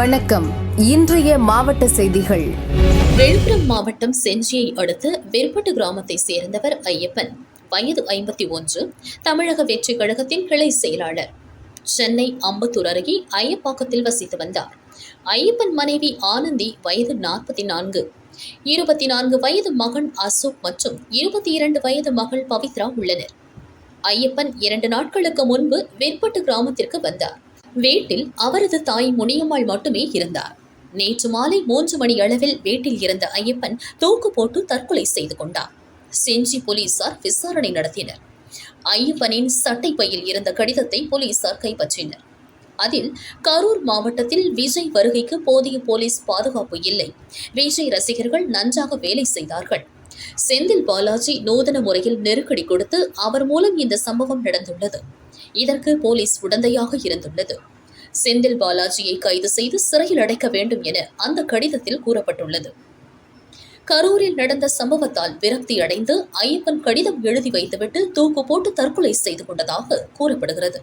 வணக்கம். இன்றைய மாவட்ட செய்திகள். விழுப்புரம் மாவட்டம் செஞ்சியை அடுத்து வெற்பட்டு கிராமத்தை சேர்ந்தவர் ஐயப்பன். வயது ஐம்பத்தி ஒன்று. தமிழக வெற்றி கழகத்தின் கிளை செயலாளர். சென்னை அம்பத்தூர் அருகே ஐயப்பாக்கத்தில் வசித்து வந்தார். ஐயப்பன் மனைவி ஆனந்தி வயது நாற்பத்தி நான்கு. இருபத்தி நான்கு வயது மகன் அசோக் மற்றும் இருபத்தி இரண்டு வயது மகள் பவித்ரா உள்ளனர். ஐயப்பன் இரண்டு நாட்களுக்கு முன்பு வெற்பட்டு கிராமத்திற்கு வந்தார். வீட்டில் அவரது தாய் முனியம்மாள் மட்டுமே இருந்தார். நேற்று மாலை மூன்று மணி அளவில் வீட்டில் இருந்த ஐயப்பன் தூக்கு போட்டு தற்கொலை செய்து கொண்டார். செஞ்சி போலீசார் விசாரணை நடத்தினர். ஐயப்பனின் சட்டை பையில் இருந்த கடிதத்தை போலீசார் கைப்பற்றினர். அதில் கரூர் மாவட்டத்தில் விஜய் வருகைக்கு போதிய போலீஸ் பாதுகாப்பு இல்லை. விஜய் ரசிகர்கள் நன்றாக வேலை செய்தார்கள். செந்தில் பாலாஜி நூதன முறையில் நெருக்கடி கொடுத்து அவர் மூலம் இந்த சம்பவம் நடந்துள்ளது. இதற்கு போலீஸ் உடந்தையாக இருந்துள்ளது. செந்தில் பாலாஜியை கைது செய்து சிறையில் அடைக்க வேண்டும் என அந்த கடிதத்தில் கூறப்பட்டுள்ளது. கரூரில் நடந்த சம்பவத்தால் விரக்தி அடைந்து ஐயப்பன் கடிதம் எழுதி வைத்துவிட்டு தூக்கு போட்டு தற்கொலை செய்து கொண்டதாக கூறப்படுகிறது.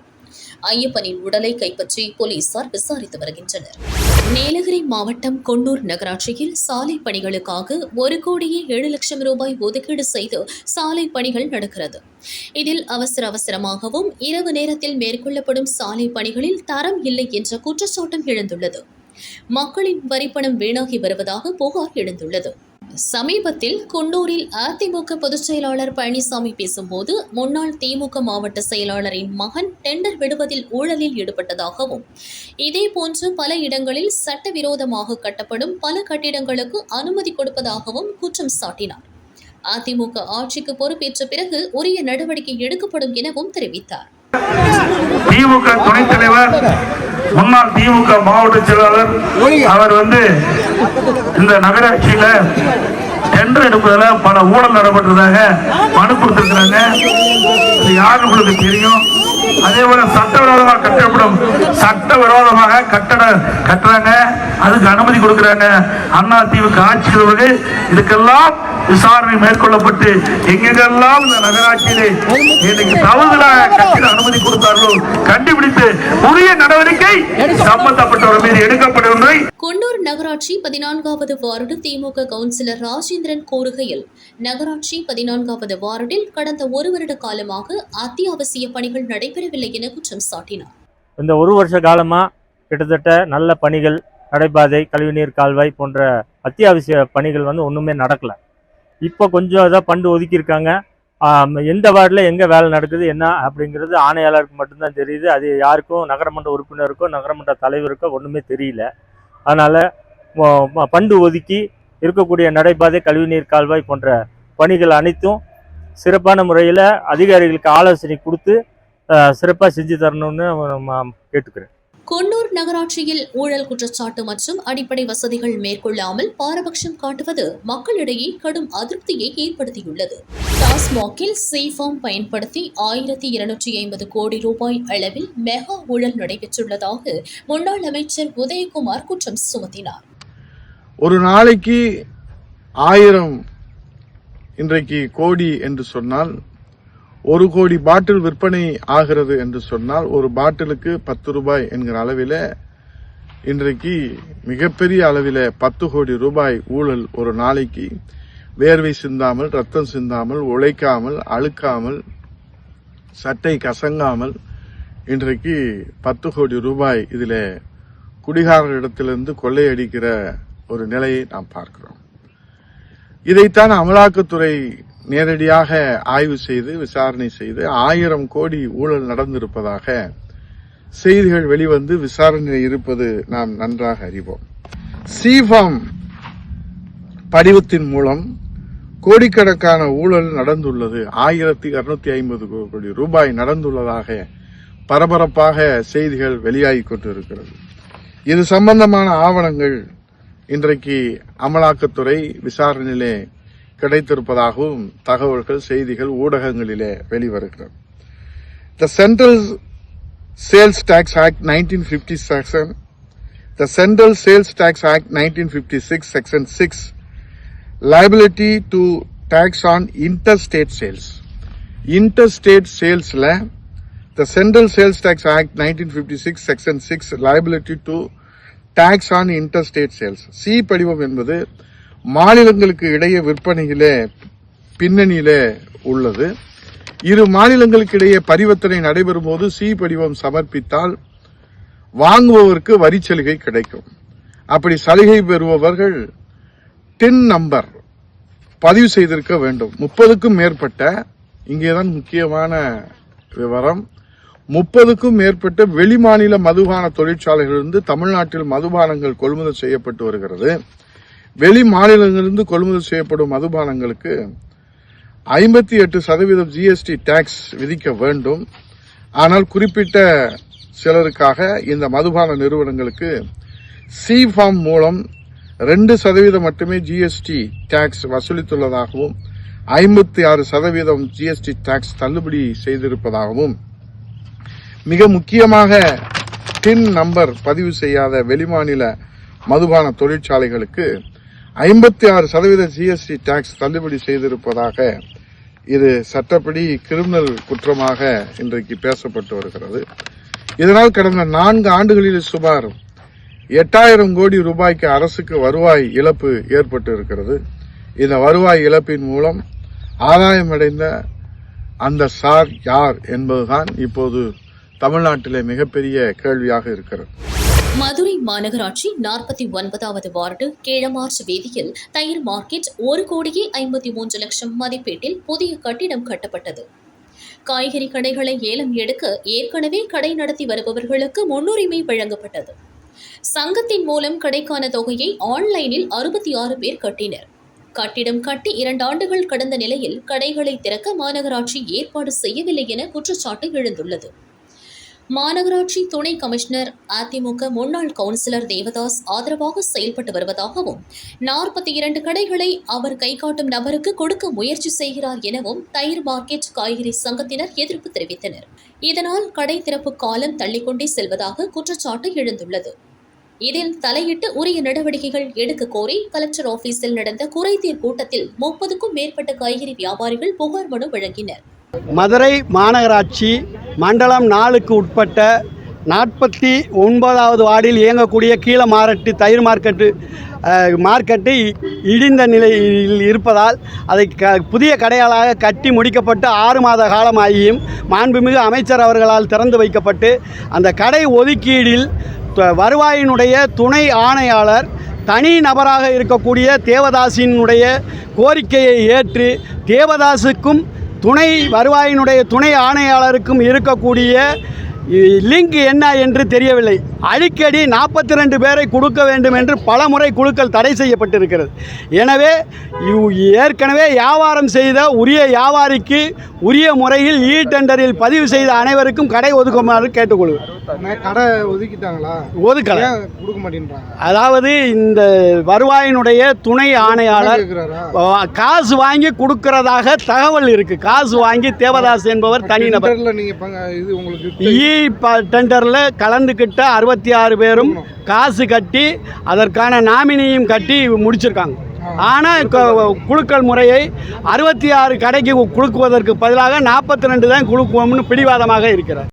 ஐயப்பனின் உடலை கைப்பற்றி போலீசார் விசாரித்து வருகின்றனர். நீலகிரி மாவட்டம் கொன்னூர் நகராட்சியில் சாலை பணிகளுக்காக ஒரு கோடியே ஏழு லட்சம் ரூபாய் ஒதுக்கீடு செய்து சாலை பணிகள் நடக்கிறது. இதில் அவசர அவசரமாகவும் இரவு நேரத்தில் மேற்கொள்ளப்படும் சாலை பணிகளில் தரம் இல்லை என்ற குற்றச்சாட்டும் எழுந்துள்ளது. மக்களின் வரிப்பணம் வீணாகி வருவதாக புகார் எழுந்துள்ளது. சமீபத்தில் குன்னூரில் அதிமுக பொதுச் செயலாளர் பழனிசாமி பேசும்போது முன்னாள் திமுக மாவட்ட செயலாளரின் மகன் டெண்டர் விடுவதில் ஊழலில் ஈடுபட்டதாகவும் இதேபோன்று பல இடங்களில் சட்டவிரோதமாக கட்டப்படும் பல கட்டிடங்களுக்கு அனுமதி கொடுப்பதாகவும் குற்றம் சாட்டினார். அதிமுக ஆட்சிக்கு பொறுப்பேற்ற பிறகு உரிய நடவடிக்கை எடுக்கப்படும் எனவும் தெரிவித்தார். திமுக துணைத் தலைவர் முன்னாள் திமுக மாவட்ட செயலாளர் அவர் வந்து இந்த நகராட்சியில டெண்டர் எடுப்பதில் பல ஊழல் நடைபெற்றதாக மனு கொடுத்திருக்கிறாங்க. இது யாருன்னு உங்களுக்கு தெரியும்? அதே போல சட்டவிரோதமாக கட்டப்படும் சட்டவிரோதமாக கட்டட கட்டுறாங்க. அதுக்கு அனுமதி கொடுக்கிறாங்க. அண்ணா திமுக ஆட்சி இதுக்கெல்லாம் விசாரணை மேற்கொள்ளப்பட்டு எங்கெங்கெல்லாம் இந்த நகராட்சியிலே இன்னைக்கு தவறுதலாக கட்டிட அனுமதி கொடுத்தார்களோ கண்டுபிடித்து உரிய நடவடிக்கை சம்பந்தப்பட்டவர் மீது எடுக்கப்படும். என்பதை குன்னூர் நகராட்சி பதினான்காவது வார்டு திமுக கவுன்சிலர் ராஜேந்திரன் கூறுகையில் நகராட்சி பதினான்காவது வார்டில் கடந்த ஒரு வருட காலமாக அத்தியாவசிய பணிகள் நடைபெறவில்லை என குற்றம் சாட்டினார். இந்த ஒரு வருஷ காலமாக கிட்டத்தட்ட நல்ல பணிகள் நடைபாதை கழிவுநீர் கால்வாய் போன்ற அத்தியாவசிய பணிகள் வந்து ஒன்றுமே நடக்கலை. இப்போ கொஞ்சம் இதாக பண்டு ஒதுக்கியிருக்காங்க. எந்த வார்டில் எங்கே வேலை நடக்குது என்ன அப்படிங்கிறது ஆணையாளருக்கு மட்டும்தான் தெரியுது. அது யாருக்கும் நகரமன்ற உறுப்பினருக்கோ நகரமன்ற தலைவருக்கோ ஒன்றுமே தெரியல. அதனால் பண்டு ஒதுக்கி இருக்கக்கூடிய நடைபாதை கழிவுநீர் கால்வாய் போன்ற பணிகள் அனைத்தும் சிறப்பான முறையில் அதிகாரிகளுக்கு ஆலோசனை கொடுத்து சிறப்பாக செஞ்சு தரணும்னு கேட்டுக்கிறேன். கொன்னூர் நகராட்சியில் ஊழல் குற்றச்சாட்டு மற்றும் அடிப்படை வசதிகள் மேற்கொள்ளாமல் பாரபட்சம் காட்டுவது மக்களிடையே கடும் அதிருப்தியை ஏற்படுத்தியுள்ளது. டாஸ்மாகில் சீஃபார்ம் பயன்படுத்தி ஆயிரத்தி இருநூற்றி ஐம்பது கோடி ரூபாய் அளவில் மெகா ஊழல் நடைபெற்றுள்ளதாக முன்னாள் அமைச்சர் உதயகுமார் குற்றம் சுமத்தினார். ஒரு நாளைக்கு ஆயிரம் இன்றைக்கு கோடி என்று சொன்னால் ஒரு கோடி பாட்டில் விற்பனை ஆகிறது என்று சொன்னால் ஒரு பாட்டிலுக்கு பத்து ரூபாய் என்கிற அளவில் இன்றைக்கு மிகப்பெரிய அளவில் பத்து கோடி ரூபாய் ஊழல் ஒரு நாளைக்கு வேர்வை சிந்தாமல் ரத்தம் சிந்தாமல் உழைக்காமல் அழுக்காமல் சட்டை கசங்காமல் இன்றைக்கு பத்து கோடி ரூபாய் இதில் குடிகாரர்களிடத்திலிருந்து கொள்ளையடிக்கிற ஒரு நிலையை நாம் பார்க்கிறோம். இதைத்தான் அமலாக்கத்துறை நேரடியாக ஆய்வு செய்து விசாரணை செய்து ஆயிரம் கோடி ஊழல் நடந்திருப்பதாக செய்திகள் வெளிவந்து விசாரணையில் இருப்பது நாம் நன்றாக அறிவோம். சிஃபார்ம் படிவத்தின் மூலம் கோடிக்கணக்கான ஊழல் நடந்துள்ளது. ஆயிரத்தி இருநூத்தி ஐம்பது கோடி ரூபாய் நடந்துள்ளதாக பரபரப்பாக செய்திகள் வெளியாகிக் கொண்டிருக்கிறது. இது சம்பந்தமான ஆவணங்கள் இன்றைக்கு அமலாக்கத்துறை விசாரணையிலே கிடைத்திருப்பதாகவும் தகவல்கள் செய்திகள் ஊடகங்களிலே வெளிவருகிறது the central sales tax act nineteen fifty section the central sales tax act nineteen fifty six section six liability to tax on interstate sales interstate சேல்ஸில் the central sales tax act nineteen fifty six section six liability to tax on interstate sales C படிவம் என்பது மாநிலங்களுக்கு இடையே விற்பனையிலே பின்னணியிலே உள்ளது. இரு மாநிலங்களுக்கு இடையே பரிவர்த்தனை நடைபெறும் போது சி படிவம் சமர்ப்பித்தால் வாங்குபவருக்கு வரி சலுகை கிடைக்கும். அப்படி சலுகை பெறுபவர்கள் டென் நம்பர் பதிவு செய்திருக்க வேண்டும். முப்பதுக்கும் மேற்பட்ட இங்கேதான் முக்கியமான விவரம். முப்பதுக்கும் மேற்பட்ட வெளிமாநில மதுபான தொழிற்சாலைகளிலிருந்து தமிழ்நாட்டில் மதுபானங்கள் கொள்முதல் செய்யப்பட்டு வருகிறது. வெளி மாநிலங்களிலிருந்து கொள்முதல் செய்யப்படும் மதுபானங்களுக்கு ஐம்பத்தி எட்டு சதவீதம் ஜிஎஸ்டி டேக்ஸ் விதிக்க வேண்டும். ஆனால் குறிப்பிட்ட சிலருக்காக இந்த மதுபான நிறுவனங்களுக்கு சி ஃபார்ம் மூலம் ரெண்டு சதவீதம் மட்டுமே ஜிஎஸ்டி டேக்ஸ் வசூலித்துள்ளதாகவும் ஐம்பத்தி ஆறு சதவீதம் ஜிஎஸ்டி டேக்ஸ் தள்ளுபடி செய்திருப்பதாகவும். மிக முக்கியமாக டின் நம்பர் பதிவு செய்யாத வெளிமாநில மதுபான தொழிற்சாலைகளுக்கு ஐம்பத்தி ஆறு சதவீத ஜிஎஸ்டி டாக்ஸ் தள்ளுபடி செய்திருப்பதாக இது சட்டப்படி கிரிமினல் குற்றமாக இன்றைக்கு பேசப்பட்டு வருகிறது. இதனால் கடந்த நான்கு ஆண்டுகளில் சுமார் எட்டாயிரம் கோடி ரூபாய்க்கு அரசுக்கு வருவாய் இழப்பு ஏற்பட்டு இருக்கிறது இந்த வருவாய் இழப்பின் மூலம் ஆதாயமடைந்த அந்த சார் யார் என்பதுதான் இப்போது தமிழ்நாட்டிலே மிகப்பெரிய கேள்வியாக இருக்கிறது. மதுரை மாநகராட்சி நாற்பத்தி ஒன்பதாவது வார்டு கீழமார்ச் வீதியில் தயிர் மார்க்கெட் ஒரு கோடியே ஐம்பத்தி மூன்று லட்சம் மதிப்பீட்டில் புதிய கட்டிடம் கட்டப்பட்டது. காய்கறி கடைகளை ஏலம் எடுக்க ஏற்கனவே கடை நடத்தி வருபவர்களுக்கு முன்னுரிமை வழங்கப்பட்டது. சங்கத்தின் மூலம் கடைக்கான தொகையை ஆன்லைனில் அறுபத்தி ஆறு பேர் கட்டினர். கட்டிடம் கட்டி இரண்டு ஆண்டுகள் கடந்த நிலையில் கடைகளை திறக்க மாநகராட்சி ஏற்பாடு செய்யவில்லை என குற்றச்சாட்டு எழுந்துள்ளது. மாநகராட்சி துணை கமிஷனர் அதிமுக முன்னாள் கவுன்சிலர் தேவதாஸ் ஆதரவாக செயல்பட்டு வருவதாகவும் நாற்பத்தி இரண்டு கடைகளை அவர் கைகாட்டும் நபருக்கு கொடுக்க முயற்சி செய்கிறார் எனவும் தயிர் மார்க்கெட் காய்கறி சங்கத்தினர் எதிர்ப்பு தெரிவித்தனர். இதனால் கடை திறப்பு காலம் தள்ளிக்கொண்டே செல்வதாக குற்றச்சாட்டு எழுந்துள்ளது. இதில் தலையிட்டு உரிய நடவடிக்கைகள் எடுக்க கோரி கலெக்டர் ஆபீஸில் நடந்த குறைதீர் கூட்டத்தில் முப்பதுக்கும் மேற்பட்ட காய்கறி வியாபாரிகள் புகார் மனு வழங்கினர். மதுரை மாநகராட்சி மண்டலம் நாலுக்கு உட்பட்ட நாற்பத்தி ஒன்பதாவது வார்டில் இயங்கக்கூடிய கீழ மாரட்டு தயிர் மார்க்கெட்டு மார்க்கெட்டு இடிந்த நிலையில் இருப்பதால் அதை க புதிய கடையாளாக கட்டி முடிக்கப்பட்டு ஆறு மாத காலமாகியும் மாண்புமிகு அமைச்சர் அவர்களால் திறந்து வைக்கப்பட்டு அந்த கடை ஒதுக்கீடில் வருவாயினுடைய துணை ஆணையாளர் தனி நபராக இருக்கக்கூடிய தேவதாசினுடைய கோரிக்கையை ஏற்று தேவதாசுக்கும் துணை வருவாயினுடைய துணை ஆணையாளருக்கும் இருக்கக்கூடிய லிங்க் என்ன என்று தெரியவில்லை. அடிக்கடி நாற்பத்தி ரெண்டு பேரை கொடுக்க வேண்டும் என்று பல முறை குழுக்கள் தடை செய்யப்பட்டிருக்கிறது. எனவே ஏற்கனவே வியாபாரம் செய்த உரிய வியாபாரிக்கு உரிய முறையில் இ டெண்டரில் பதிவு செய்த அனைவருக்கும் கடை ஒதுக்குமாறு கேட்டுக்கொள்கிறேன். கடை ஒதுக்கிட்டாங்களா? ஒதுக்கலை. கொடுக்க மாட்டேன்றாங்க? அதாவது இந்த வருவாயினுடைய துணை ஆணையாளர் காசு வாங்கி கொடுக்கறதாக தகவல் இருக்கு. காசு வாங்கி தேவதாஸ் என்பவர் தனிநபர் டெண்டர்ல நீங்க பங்க- இது உங்களுக்கு டெண்டரில் கலந்துக்கிட்ட அறுபத்தி ஆறு பேரும் காசு கட்டி அதற்கான நாமினியும் கட்டி முடிச்சிருக்காங்க. ஆனால் குழுக்கள் முறையை அறுபத்தி ஆறு கடைக்கு கொடுக்குவதற்கு பதிலாக நாற்பத்தி ரெண்டு தான் கொடுக்குவோம்னு பிடிவாதமாக இருக்கிறார்.